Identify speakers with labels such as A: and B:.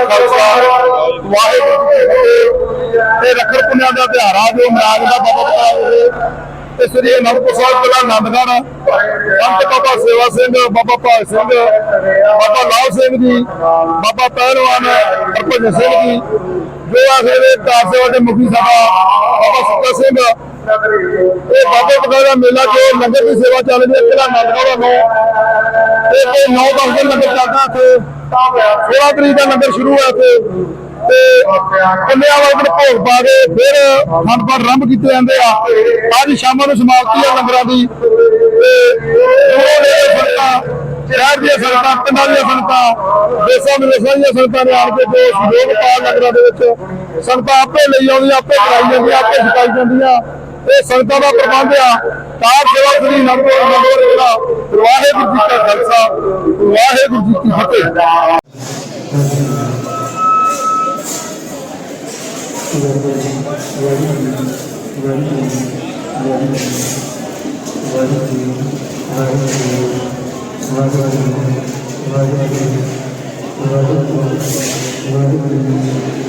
A: ਕਾ ਖਾਲਸਾ, ਵਾਹਿਗੁਰੂ ਜੀ ਕੀ ਫਤਿਹ। ਤੇ ਰੱਖੜ ਪੁੰਨਿਆ ਦਾ ਤਿਉਹਾਰ ਆ, ਜੋ ਮਨਾਜ ਦਾ ਬਾਬਾ ਬਤਾ ਹੋਵੇ ਤੇ ਸ੍ਰੀ ਅਨੰਦਪੁਰ ਸਾਹਿਬ ਜ਼ਿਲ੍ਹਾ ਆਨੰਦਗੜ੍ਹ ਸੰਤ ਬਾਬਾ ਸੇਵਾ ਸਿੰਘ, ਬਾਬਾ ਭਾਗ ਸਿੰਘ, ਬਾਬਾ ਲਾਲ ਸਿੰਘ ਜੀ, ਬਾਬਾ ਪਹਿਲਵਾਨ ਹਰਭਜਨ ਸਿੰਘ ਜੀ, ਜੋ ਆਖੇ ਦੇ ਕਾਰ ਸੇਵਾ ਦੇ ਮੁਖੀ ਸਾਡਾ ਬਾਬਾ ਸੁੱਕਾ ਸਿੰਘ ਇਹ ਬਾਬੇ ਬਕਾਇਦਾ ਮੇਲਾ ਜੋ ਲੰਗਰ ਦੀ ਸੇਵਾ ਚੱਲ ਰਹੀ ਹੈ ਜ਼ਿਲ੍ਹਾ ਆਨੰਦਗੜ੍ਹ ਵੱਲੋਂ ਇਹ ਤੇ 9 10 ਦਿਨ ਲੰਗਰ ਚੱਲਦਾ ਇੱਥੇ। 16 ਤਰੀਕ ਦਾ ਲੰਗਰ ਸ਼ੁਰੂ ਹੋਇਆ ਤੇ ਤੇ ਕੰਨਿਆ ਵਾਲੇ ਭੋਗ ਪਾ ਕੇ ਫਿਰ ਖੰਡ ਪਾਠ ਆਰੰਭ ਕੀਤੇ ਜਾਂਦੇ ਆ। ਅੱਜ ਸ਼ਾਮਾਂ ਨੂੰ ਸਮਾਪਤੀ ਆ ਲੰਗਰਾਂ ਦੀ। ਤੇ ਦੂਰੋਂ ਨੇੜੇ ਸੰਗਤਾਂ, ਸ਼ਹਿਰ ਦੀਆਂ ਸੰਗਤਾਂ, ਪਿੰਡਾਂ ਦੀਆਂ ਸੰਗਤਾਂ, ਦੇਸਾਂ ਵਿਦੇਸਾਂ ਦੀਆਂ ਸੰਗਤਾਂ ਨੇ ਆਣ ਕੇ ਜੋ ਸਹਿਯੋਗ ਪਾ ਲੰਗਰਾਂ ਦੇ ਵਿੱਚ ਸੰਗਤਾਂ ਆਪੇ ਲਈ ਆਉਂਦੀਆਂ, ਆਪੇ ਕਰਾਈ ਜਾਂਦੀਆਂ, ਆਪੇ ਛਕਾਈ ਜਾਂਦੀਆਂ। ਇਹ ਸੰਗਤਾਂ ਦਾ ਪ੍ਰਬੰਧ ਆ ਕਾਰ ਸੇਵਾ ਸ੍ਰੀ ਨੰਦਪੁਰ ਨੰਦਪੁਰ ਜਿਹੜਾ, ਵਾਹਿਗੁਰੂ ਜੀ ਕਾ ਖਾਲਸਾ, ਵਾਹਿਗੁਰੂ ਜੀ ਕੀ ਫਤਿਹ
B: Thank you.